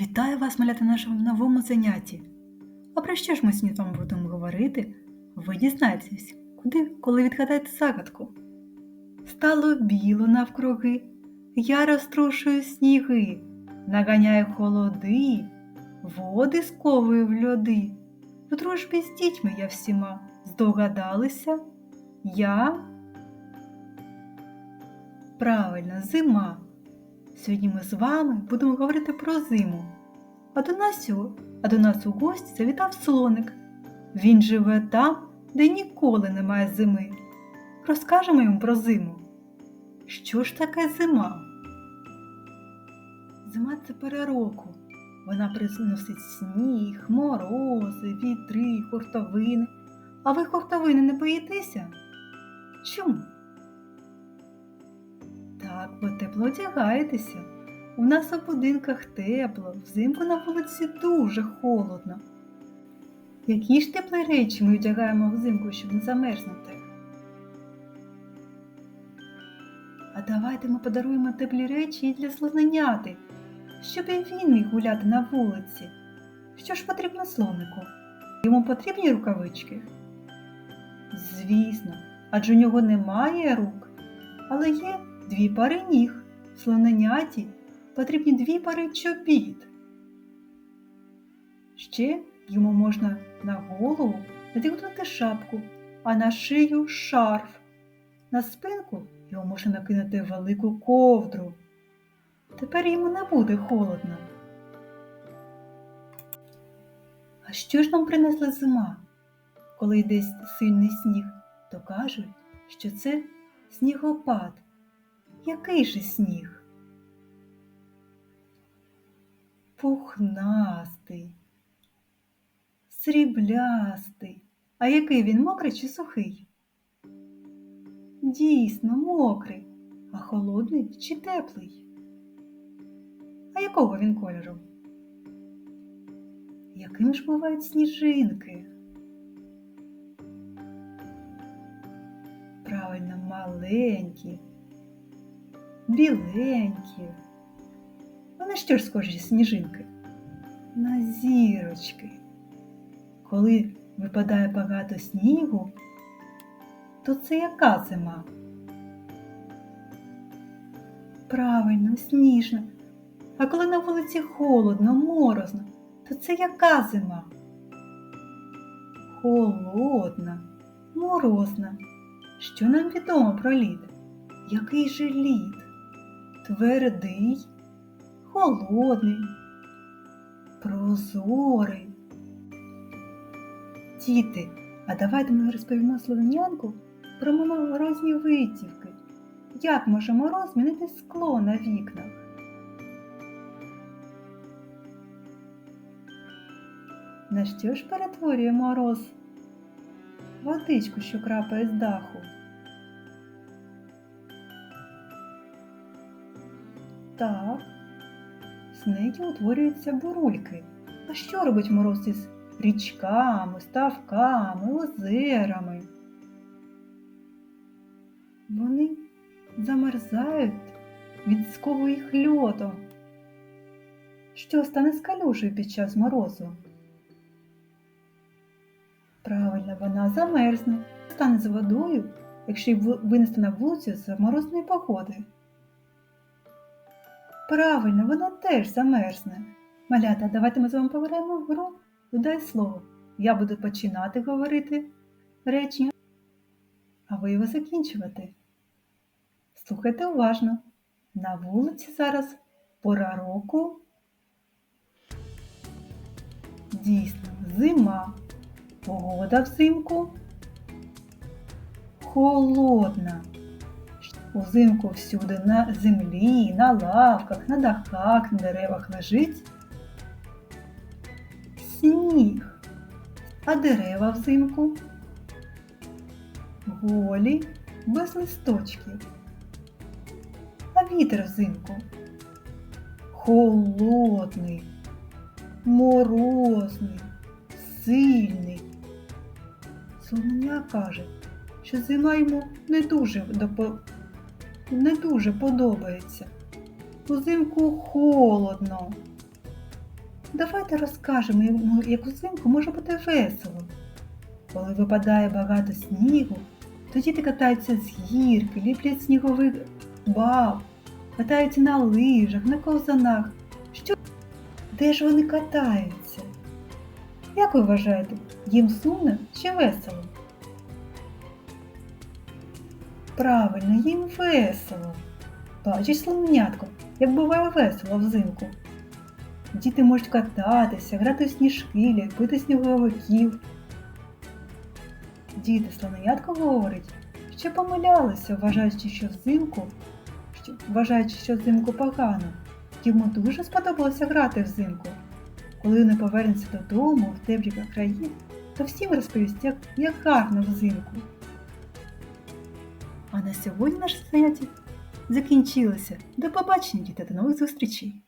Вітаю вас, малята, на нашому новому занятті. А про що ж ми сьогодні з будемо говорити? Ви дізнаєтесь, куди, коли відгадаєте загадку. Стало біло навкруги, я розтрушую сніги, наганяю холоди, води сковую в льоди. В дружбі з дітьми я всіма здогадалися. Я правильно, зима. Сьогодні ми з вами будемо говорити про зиму. А до нас, а до нас у гості завітав слоник. Він живе там, де ніколи немає зими. Розкажемо йому про зиму. Що ж таке зима? Зима це пора року. Вона приносить сніг, морози, вітри, хуртовини. А ви хуртовини не боїтеся? Чому? Так, бо тепло одягаєтеся. У нас у будинках тепло, взимку на вулиці дуже холодно. Які ж теплі речі ми одягаємо взимку, щоб не замерзнути? А давайте ми подаруємо теплі речі і для слоненяти, щоб і він міг гуляти на вулиці. Що ж потрібно слонику? Йому потрібні рукавички? Звісно, адже у нього немає рук, але є дві пари ніг. Слоненяті потрібні дві пари чобіт. Ще йому можна на голову надягнути шапку, а на шию шарф. На спинку його можна накинути велику ковдру. Тепер йому не буде холодно. А що ж нам принесла зима? Коли йде сильний сніг, то кажуть, що це снігопад. Який же сніг? Пухнастий, сріблястий. А який він мокрий чи сухий? Дійсно, мокрий, а холодний чи теплий? А якого він кольору? Якими ж бувають сніжинки? Правильно, маленькі, біленькі. На що ж схожі сніжинки? На зірочки. Коли випадає багато снігу, то це яка зима? Правильно, сніжна. А коли на вулиці холодно, морозно, то це яка зима? Холодна, морозна. Що нам відомо про лід? Який же лід? Твердий, холодний, прозорий. Діти, а давайте ми розповімо словенянку про морозні витівки. Як може мороз змінити скло на вікнах? На що ж перетворює мороз? Водичку, що крапає з даху. Так, з неї утворюються бурульки. А що робить мороз із річками, ставками, озерами? Вони замерзають, відсковує їх льодом. Що стане з калюжею під час морозу? Правильно, вона замерзне, стане з водою, якщо її винести на вулицю з морозної погоди. Правильно, вона теж замерзне. Малята, давайте ми з вами пограємо в гру «Додай слово. Я буду починати говорити речення, а ви його закінчувати. Слухайте уважно. На вулиці зараз пора року. Дійсно, зима. Погода взимку холодна. Узимку всюди на землі, на лавках, на дахах, на деревах лежить сніг. А дерева взимку голі, без листочків. А вітер взимку холодний, морозний, сильний. Солоня каже, що зима йому не дуже, допо... не дуже подобається. Узимку холодно, Давайте розкажемо йому, як узимку може бути весело. Коли випадає багато снігу, то діти катаються з гірки, ліплять снігових баб, катаються на лижах, на ковзанах. Що? Де ж вони катаються? Як ви вважаєте, їм сумно чи весело? Правильно, їм весело. Бачиш, слонятко, як буває весело взимку. Діти можуть кататися, грати в сніжки, ліпити сніговиків. Діти слонятко говорить, що помилялися, вважаючи, що взимку, що, вважаючи, що взимку погано. Йому дуже сподобалося грати взимку. Коли вони повернуться додому в теплі краї, то всім розповість, як, як гарно взимку. А на сьогодні наше заняття закінчилося. До побачення, діти, до нових зустрічей!